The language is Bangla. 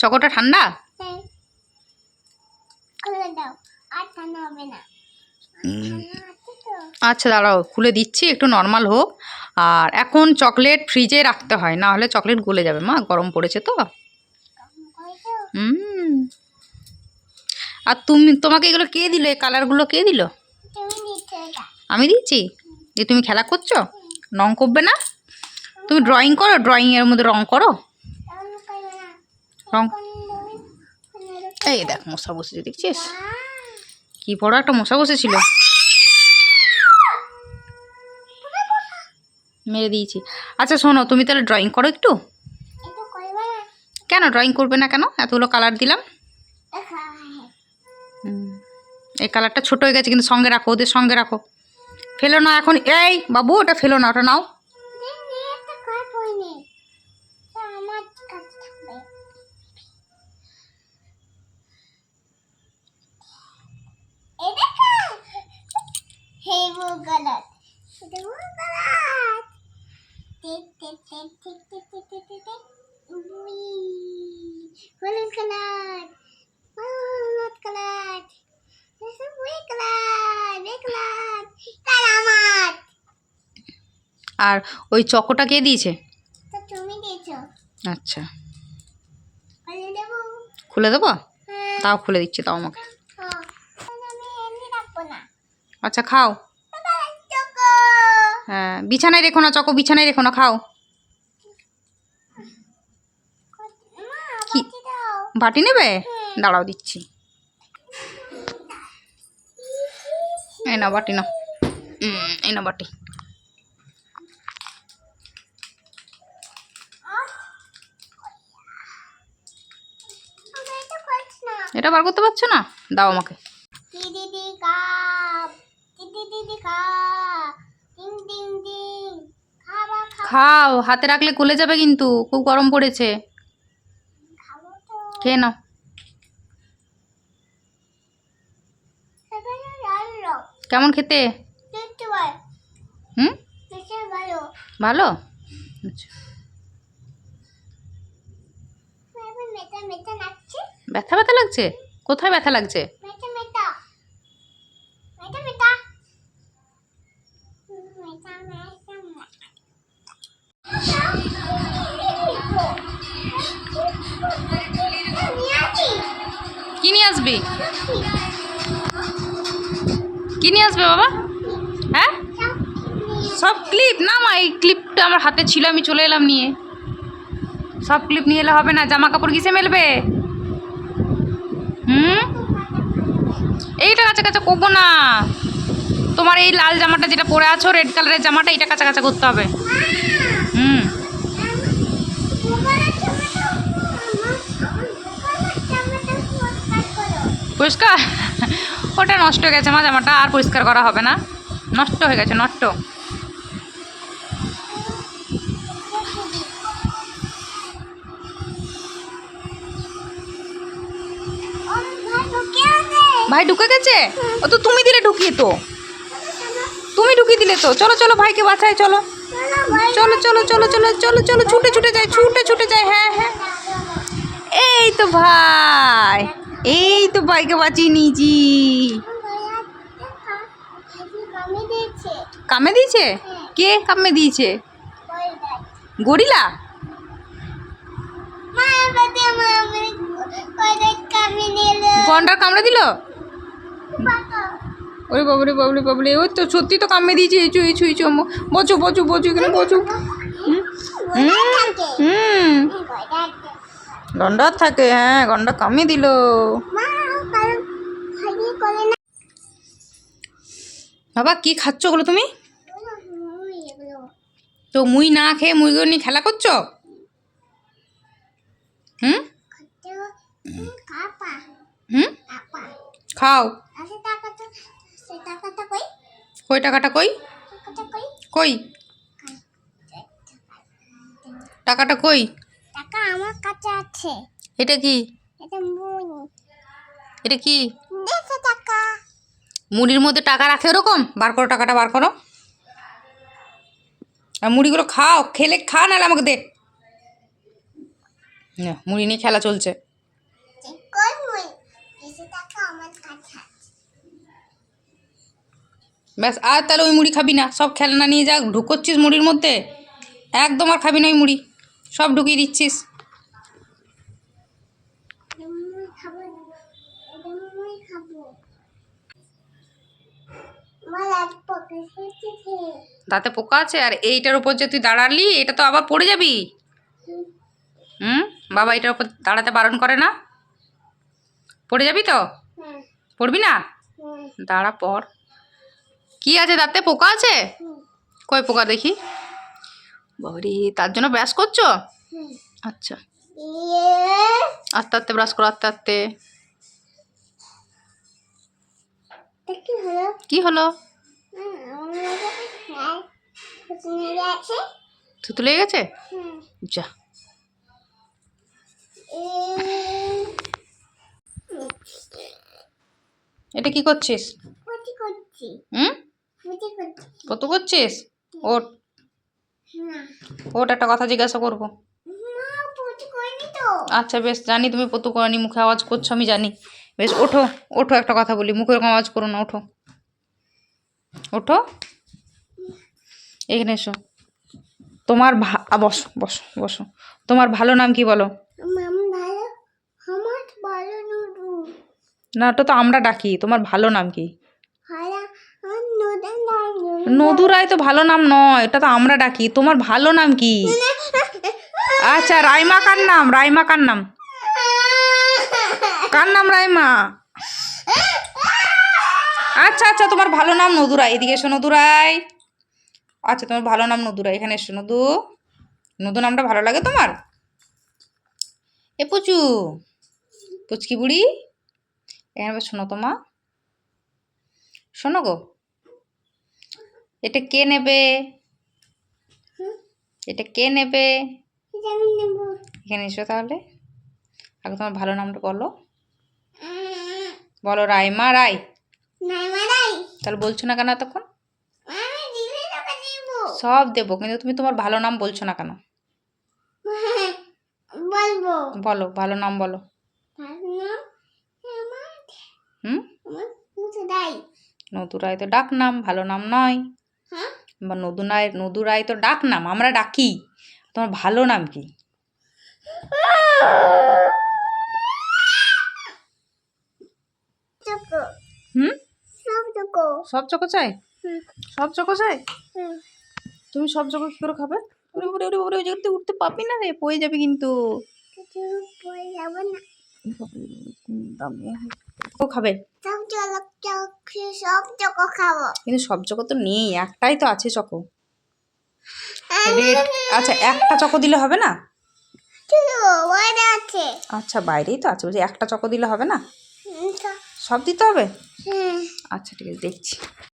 চকোটা ঠান্ডা? হ্যাঁ। না। আচ্ছা দাঁড়াও খুলে দিচ্ছি একটু নর্মাল হোক। আর এখন চকলেট ফ্রিজে রাখতে হয় না হলে চকলেট গলে যাবে মা গরম পড়েছে তো। আর তুমি তোমাকে এগুলো কে দিল এই কালারগুলো কে দিল? আমি দিচ্ছি? যে তুমি খেলা করছ? রং করবে না? তুমি ড্রয়িং করো? ড্রয়িংয়ের মধ্যে রং করো? রং এই দেখ, মশা বসেছে, দেখছিস? কি বড় একটা মশা বসেছিল। মেরে দিয়েছি। আচ্ছা শোনো, তুমি তাহলে ড্রয়িং করো একটু? কেন ড্রয়িং করবে না কেন? এতগুলো কালার দিলাম। এই কালারটা ছোট হয়ে গেছে, কিন্তু সঙ্গে রাখো, ওদের সঙ্গে রাখো। ফেলো না এখন। এই, বাবু, ওটা ফেলো না, ওটা নাও। green color. Oh, not color. This is red color. Red color. তারা আমার আর ওই চকোটা কে দিয়েছে? তো তুমি দিয়েছ। আচ্ছা। খুলে দেবো। খুলে দেবো? হ্যাঁ। তাও খুলে দিচ্ছি তাও আমাকে। আচ্ছা খাও। হ্যাঁ বিছানায় রেখো না চকো বিছানায় রেখো না খাও। বাটি নেবে? দাঁড়াও দিচ্ছি। এই না বাটি না এই না বাটি। এটা বার করতে পারছ না? দাও আমাকে। খাও হাতে রাখলে গলে যাবে কিন্তু খুব গরম পড়েছে। খেয়ে নাও। কেমন খেতে? হুম? ভালো। আচ্ছা। ব্যথা ব্যথা লাগছে? কোথায় ব্যথা লাগছে? আসবি? কি নিয়ে আসবে বাবা? হ্যাঁ? সব ক্লিপ না মা, এই ক্লিপটা আমার হাতে ছিল, আমি চলে এলাম নিয়ে। সব ক্লিপ নিয়ে এলে হবে না জামা কাপড় কিসে মেলবে? হুম? এইটা কাছা কাছা করব না। তোমার এই লাল জামাটা যেটা পরে আছো রেড কালারের জামাটা এটা কাছা কাছা করতে হবে। পরিষ্কার? ওটা নষ্ট হয়ে গেছে মা জামাটা আর পরিষ্কার করা হবে না। নষ্ট হয়ে গেছে, নষ্ট। ভাই ঢুকে গেছে? ও তো তুমি দিলে ঢুকিয়ে তো। তুমি ঢুকিয়ে দিলে তো। চলো চলো ভাইকে বাঁচাই, চলো। চলো চলো চলো চলো চলো চলো, ছুটে ছুটে যাই, ছুটে ছুটে যাই হ্যাঁ হ্যাঁ। এই তো ভাই। এই তো ভাইকে বাঁচিয়ে নিয়েছি। কামে দিয়েছে। কে কামে দিয়েছে? গরিলা? গন্ডার কামড়ে দিল? ওরে বাবরে বাবরে বাবরে ওই তো সত্যি তো কামড়ে দিয়েছে এচু এচু এচু বচো বচো বচো এখানে বচো। হুম? হুম। গন্ডার থাকে হ্যাঁ গন্ডা কামড়ে দিল। বাবা, কি খাচ্ছ ওগুলো তুমি? তো মুই না খেয়ে মুইগুলো নিয়ে খেলা করছ? হুম? হুম? খাও। কই টাকাটা কই? কই? টাকাটা কই? কাছে আছে। এটা কি? এটা মুনি এটা কি? দেড়শো টাকা। মুড়ির মধ্যে টাকা রাখে ওরকম? বার করো টাকাটা বার করো। আর মুড়িগুলো খাও খেলে খা নাহলে আমাকে দে। না, মুড়ি নিয়ে খেলা চলছে। ব্যাস আর তাহলে ওই মুড়ি খাবি না। সব খেলনা নিয়ে যা ঢুকোচ্ছিস মুড়ির মধ্যে? একদম আর খাবি না ওই মুড়ি। সব ঢুকিয়ে দিচ্ছিস এটা মই খাব না এটা মই খাব আমার আজ পকে এসেছে দাঁতে পোকা আছে? আর এইটার উপর যে তুই দাঁড়ালি এটা তো আবার পড়ে যাবি? হুম। বাবা এটার উপর দাঁড়াতে বারণ করে না? পড়ে যাবি তো? পড়বি না? দাঁড়া পর কি আছে? দাঁতে পোকা আছে? কই পোকা দেখি? বাবারি তার জন্য ব্রাশ করছ? আচ্ছা। ইয়ে। আস্তে আস্তে ব্রাশ করো আস্তে আস্তে। কি হলো? থুতু লেগে গেছে? যা। এটা কি করছিস? হুম? কত করছিস? ওট। ওট একটা কথা জিজ্ঞাসা করব। আচ্ছা বেশ জানি তুমি পতু করানি মুখে আওয়াজ করছ আমি জানি। বেশ ওঠো ওঠো একটা কথা বলি মুখে এরকম আওয়াজ করো না ওঠো। ওঠো। এখানে এসো। তোমার বসো বসো বসো। তোমার ভালো নাম কি বলো? না ওটা তো আমরা ডাকি তোমার ভালো নাম কি? নদু রায় তো ভালো নাম নয় এটা তো আমরা ডাকি তোমার ভালো নাম কি? আচ্ছা রাইমা কার নাম? রাইমা কার নাম? কার নাম রাইমা? আচ্ছা আচ্ছা তোমার ভালো নাম নদুরাই। এদিকে এসো নদুরাই। আচ্ছা তোমার ভালো নাম নদুরাই। এখানে এসো নদু। নদু নামটা ভালো লাগে তোমার? এ পুচু। পুচকি বুড়ি। এখানে শোনো তোমা শোনো গো। এটা কে নেবে? এটা কে নেবে। এখানে এসো তাহলে। আগে তোমার ভালো নামটা বলো। বলো নাই মারাই তাহলে বলছো না কেন এতক্ষণ? সব দেবো কিন্তু তুমি তোমার ভালো নাম বলছো না কেন? বলো ভালো নাম বলো। হুম? নদু রায় তো ডাক নাম ভালো নাম নয়। হ্যাঁ? বা নদু রায় নদু রায় তো ডাক নাম আমরা ডাকি। তোমার ভালো নাম কি চকো হুম সব চকো সব চকো চাই? সব চকো চাই? হুম। তুমি সব চকো কী করে খাবে? ওরে ওরে ওরে ওরে ওই জায়গাতে উঠতে পাবি না রে? পড়ে যাবে কিন্তু। কিছু পরে যাব না। ও খাবে? সব চক খাব। কিন্তু সব চকো তো নেই একটাই তো আছে চকো। রেড আচ্ছা একটা চকো দিলে হবে না? আচ্ছা বাইরেই তো আছে বলছি একটা চকো দিলে হবে না? সব দিতে হবে? আচ্ছা ঠিক আছে দেখছি।